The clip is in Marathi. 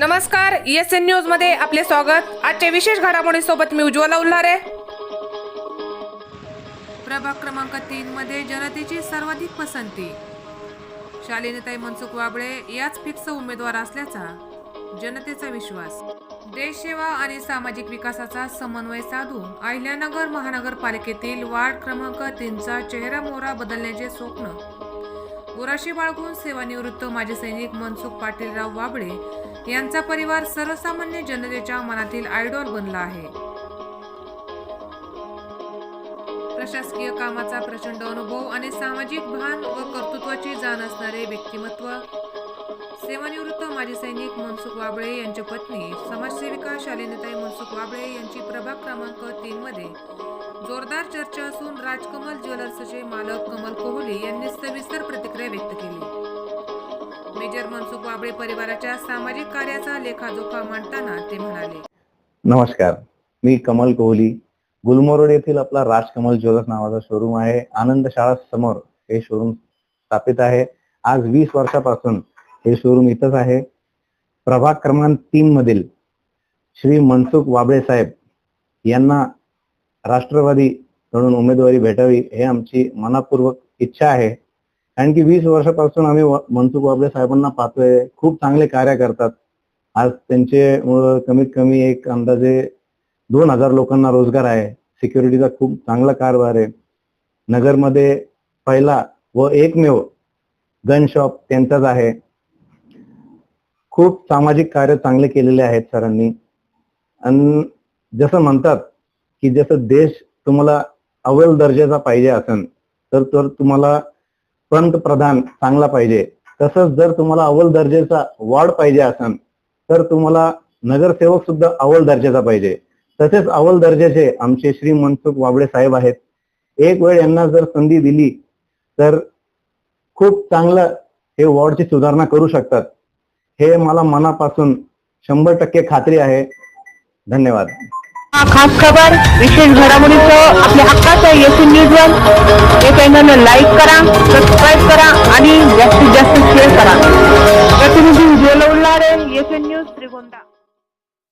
नमस्कार एस एन न्यूजमध्ये आपले स्वागत. आजच्या विशेष घडामोडी सोबत मी उज्ज्वला उल्हारे. प्रभाग क्रमांक तीन मध्ये जनतेची सर्वाधिक पसंती. शालिनीताई मनसुख वाबळे याच फिक्स उमेदवार असल्याचा जनतेचा विश्वास. देशसेवा आणि सामाजिक विकासाचा समन्वय साधून अहिल्यानगर महानगरपालिकेतील वार्ड क्रमांक तीनचा चेहरा मोहरा बदलण्याचे स्वप्न. उराशी बाळगून सेवानिवृत्त माजी सैनिक मनसुख पाटीलराव वाबळे यांचा परिवार सर्वसामान्य जनतेच्या मनातील आयडॉल बनला आहे. प्रशासकीय कामाचा प्रचंड अनुभव आणि सामाजिक भान व कर्तृत्वाची जाण असणारे व्यक्तिमत्व सेवानिवृत्त माजी सैनिक मनसुख वाबळे यांची पत्नी समाजसेविका शालिनीताई मनसुख वाबळे यांची प्रभाग क्रमांक तीन मध्ये जोरदार चर्चा असून राजकमल ज्वेलर्सचे मालक कमल कोहली यांनी सविस्तर प्रतिक्रिया व्यक्त केली. मेजर मनसुख वाबळे परिवाराच्या सामाजिक कार्याचा लेखाजोखा मांडताना ते म्हणाले. नमस्कार. मी कमल कोहली. गुलमोरोड येथील आपला राजकमल ज्वेलर्स नावाचा शोरूम आहे. आनंद शाळा समोर हे शोरूम स्थापित आहे. आज वीस वर्षापासून हे शोरूम इथंच आहे. प्रभाग क्रमांक तीन मधील श्री मनसुख वाबळे साहेब यांना राष्ट्रवादी म्हणून उमेदवारी भेटावी हे आमची मनापूर्वक इच्छा आहे. कारण की वीस वर्षापासून आम्ही व- मनसुख वाबळे साहेबांना पाहतोय. खूप चांगले कार्य करतात. आज त्यांचे कमीत कमी एक अंदाजे दोन हजार लोकांना रोजगार आहे. सिक्युरिटीचा खूप चांगला कारभार आहे. नगरमध्ये पहिला व एकमेव गन शॉप त्यांचाच आहे. खूप सामाजिक कार्य चांगले केलेले आहेत सरांनी. आणि जसं म्हणतात की जसं देश तुम्हाला अव्वल दर्जाचा पाहिजे असेल तर तर तुम्हाला पंतप्रधान चांगला पाहिजे. तसंच जर तुम्हाला अव्वल दर्जाचा वॉर्ड पाहिजे असेल तर तुम्हाला नगरसेवक सुद्धा अव्वल दर्जाचा पाहिजे. तसेच अव्वल दर्जाचे आमचे श्री मनसुख वाबळे साहेब आहेत. एक वेळ यांना जर संधी दिली तर खूप चांगलं हे वॉर्डची सुधारणा करू शकतात. हे मला मनापासून शंभर टक्के खात्री आहे. धन्यवाद. खास खबर. विशेष घडामोडीचं आपल्या हक्काचं एस न्यूज वन हे चॅनल लाईक करा सबस्क्राईब करा आणि जास्तीत जास्त शेअर करा.